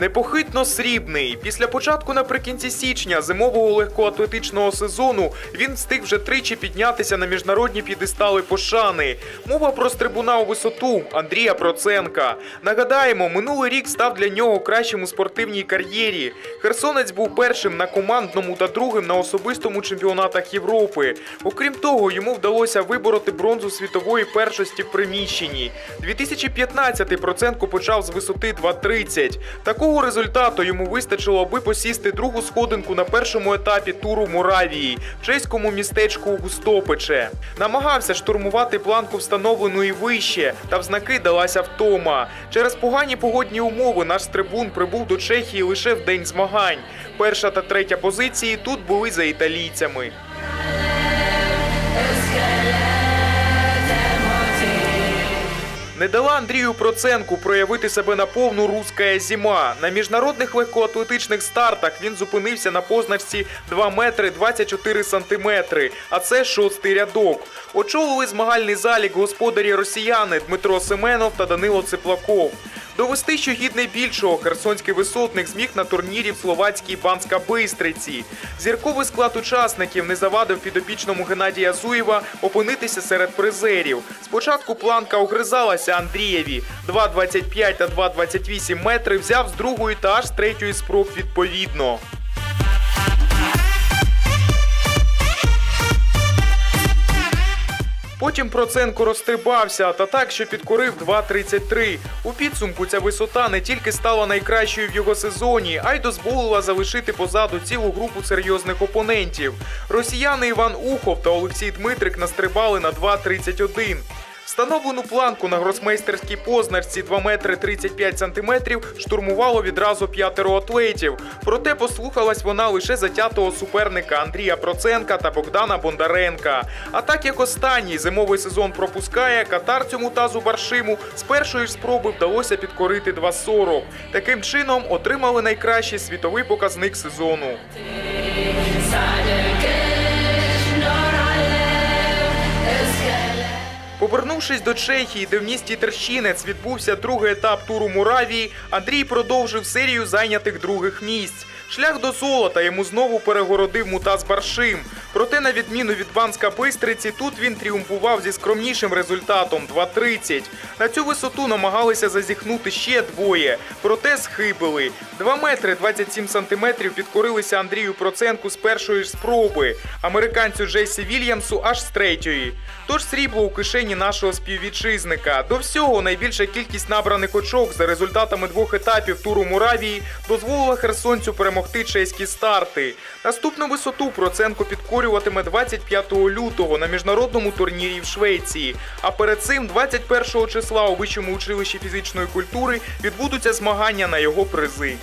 Непохитно срібний. Після початку наприкінці січня зимового легкоатлетичного сезону він встиг вже тричі піднятися на міжнародні п'єдестали пошани. Мова про стрибуна у висоту Андрія Проценка. Нагадаємо, минулий рік став для нього кращим у спортивній кар'єрі. Херсонець був першим на командному та другим на особистому чемпіонатах Європи. Окрім того, йому вдалося вибороти бронзу світової першості в приміщенні. 2015-й Проценко почав з висоти 2.30. Такого результату йому вистачило, аби посісти другу сходинку на першому етапі туру Моравії в чеському містечку Густопече. Намагався штурмувати планку встановлену і вище, та в знаки далася втома. Через погані погодні умови наш стрибун прибув до Чехії лише в день змагань. Перша та третя позиції тут були за італійцями. Не дала Андрію Проценку проявити себе на повну руська зима. На міжнародних легкоатлетичних стартах він зупинився на позначці 2 метри 24 сантиметри, а це шостий рядок. Очолили змагальний залік господарі росіяни Дмитро Семенов та Данило Цеплаков. Довести, що гідний більшого, херсонський висотник зміг на турнірі в словацькій Банська Бистриці. Зірковий склад учасників не завадив підопічному Геннадія Зуєва опинитися серед призерів. Спочатку планка огризалася Андрієві. 2,25 та 2,28 метри взяв з другої та аж з третьої спроб відповідно. Потім Проценко розстрибався та так, що підкорив 2.33. У підсумку ця висота не тільки стала найкращою в його сезоні, а й дозволила залишити позаду цілу групу серйозних опонентів. Росіяни Іван Ухов та Олексій Дмитрик настрибали на 2.31. Встановлену планку на гросмейстерській позначці 2 метри 35 сантиметрів штурмувало відразу п'ятеро атлетів. Проте послухалась вона лише затятого суперника Андрія Проценка та Богдана Бондаренка. А так як останній зимовий сезон пропускає, катар цьому тазу баршиму з першої ж спроби вдалося підкорити 2.40. Таким чином отримали найкращий світовий показник сезону. Повернувшись до Чехії, де в місті Терщинець відбувся другий етап туру Муравії, Андрій продовжив серію зайнятих других місць. Шлях до золота йому знову перегородив Мутаз Баршим. Проте, на відміну від Банська Бистриці, тут він тріумфував зі скромнішим результатом 2.30. На цю висоту намагалися зазіхнути ще двоє, проте схибили. 2 метри 27 сантиметрів підкорилися Андрію Проценку з першої ж спроби, американцю Джейсі Вільямсу аж з третьої. Тож срібло у кишені нашого співвітчизника. До всього найбільша кількість набраних очок за результатами двох етапів туру Муравії дозволила херсонцю перемогти чеські старти. Наступну висоту Проценко підкорюватиме 25 лютого на міжнародному турнірі в Швеції. А перед цим 21 числа у вищому училищі фізичної культури відбудуться змагання на його призи.